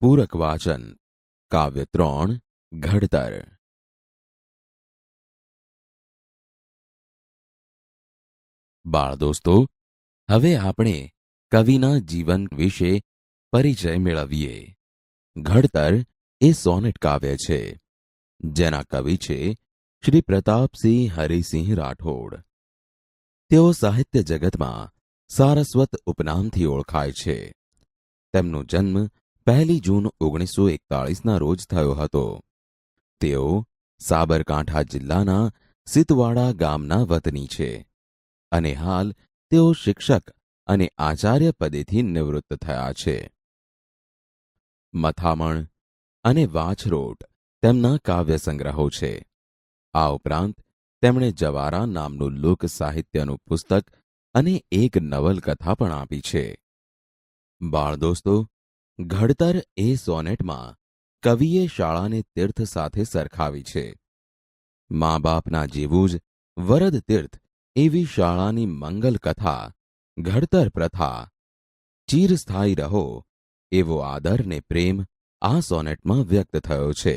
પૂરક વાચન, કાવ્ય ત્રણ, ઘડતર. બાળ દોસ્તો, હવે આપણે કવિના જીવન વિશે પરિચય મેળવીએ. ઘડતર એ સોનેટ કાવ્ય છે, જેના કવિ છે શ્રી પ્રતાપસિંહ હરિસિંહ રાઠોડ. તેઓ સાહિત્ય જગતમાં સારસ્વત ઉપનામથી ઓળખાય છે. તેમનો જન્મ પહેલી જૂન ઓગણીસો એકતાળીસના રોજ થયો હતો. તેઓ સાબરકાંઠા જિલ્લાના સિતવાડા ગામના વતની છે અને હાલ તેઓ શિક્ષક અને આચાર્ય પદેથી નિવૃત્ત થયા છે. મથામણ અને વાછરોટ તેમના કાવ્ય સંગ્રહો છે. આ ઉપરાંત તેમણે જવારા નામનું લોક સાહિત્યનું પુસ્તક અને એક નવલકથા પણ આપી છે. બાળ દોસ્તો ઘડતર એ સોનેટમાં કવિએ શાળાને તીર્થ સાથે સરખાવી છે. મા બાપના જેવું જ વરદ તીર્થ એવી શાળાની મંગલ કથા ઘડતર પ્રથા, ચીરસ્થાયી રહો એવો આદર ને પ્રેમ આ સોનેટમાં વ્યક્ત થયો છે.